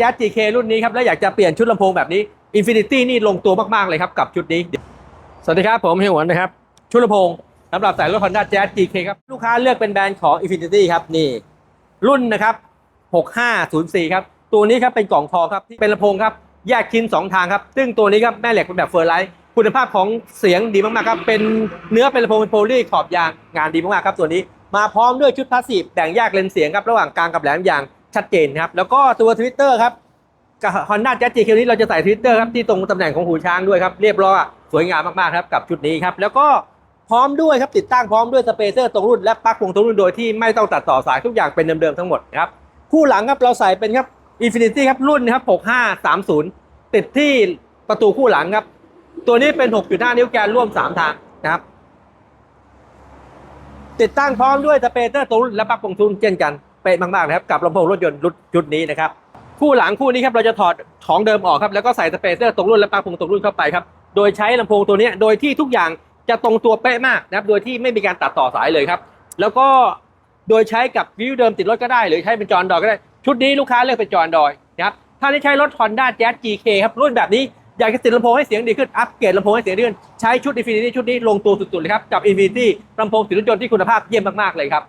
Jazz GK รุ่นนี้ครับ แล้วอยากจะเปลี่ยนชุดลำโพงแบบนี้ Infinity นี่ลงตัวมากๆเลยครับ กับชุดนี้ สวัสดีครับ ผมเฮียหวนนะครับ ชุดลำโพงสำหรับใส่รถ Honda Jazz GK ครับ ลูกค้าเลือกเป็นแบรนด์ของ Infinity ครับ นี่ รุ่นนะครับ 6504 ครับ ตัวนี้ครับเป็นกล่องทองครับที่เป็นลำโพงครับ แยกชิ้น 2 ทางครับ ซึ่งตัวนี้ครับแม่เหล็กเป็นแบบเฟอร์ไลท์คุณภาพของเสียงดีมากๆครับเป็นเนื้อเป็นลำโพงเป็นโพลีขอบยางงานดีมากๆครับตัวนี้มาพร้อมด้วยชุดพาสซีฟแบ่งแยกเลนเสียงครับระหว่างกลางกับแหลมอย่าง ชัดเจนครับ แล้วก็ตัวทวิตเตอร์ครับกับ Honda Jazz GK นี้เราจะใส่ทวิตเตอร์ครับที่ตรงตำแหน่งของหูช้างด้วยครับเรียบร้อยสวยงามมากๆครับกับชุดนี้ครับแล้วก็พร้อมด้วยครับติดตั้งพร้อมด้วยสเปเซอร์ตรงรุ่นและปลั๊กวงตรงรุ่นโดยที่ไม่ต้องตัดต่อสายทุกอย่างเป็นเดิมๆทั้งหมดนะครับคู่หลังครับเราใส่เป็นครับ Infinity ครับรุ่นนะครับ6530 ติดที่ประตูคู่หลังครับ ตัวนี้เป็น 6.5 นิ้วแกนร่วม 3 ทางนะครับ ติดตั้งพร้อมด้วยสเปเซอร์ตัวรุ่นและปลั๊กวงทุนเช่นกัน เป๊ะมากๆนะครับกับลำโพงรถยนต์รุ่นชุดนี้นะครับคู่หลังคู่นี้ครับเราจะถอดของเดิมออกครับแล้วก็ใส่สเปเซอร์ตรงรุ่นและปลั๊กวงตรงรุ่นเข้าไปครับโดยใช้ลำโพงตัวนี้โดยที่ทุกอย่างจะตรงตัวเป๊ะมากนะครับโดยที่ไม่มีการตัดต่อสายเลยครับ แล้วก็โดยใช้กับวิวเดิมติดรถก็ได้ หรือใช้เป็นจอ Android ก็ได้ ชุดนี้ลูกค้าเลือกเป็นจอ Android นะครับถ้าได้ใช้รถ Honda Jazz GK ครับรุ่นแบบนี้อยากจะติดลำโพงให้เสียงดีขึ้น อัปเกรดลำโพงให้เสียงดีขึ้น ใช้ชุด Infinity ชุดนี้ลงตัวสุดๆเลยครับ กับ Infinity ลำโพงสีรถยนต์ที่คุณภาพเยี่ยมมากๆเลยครับ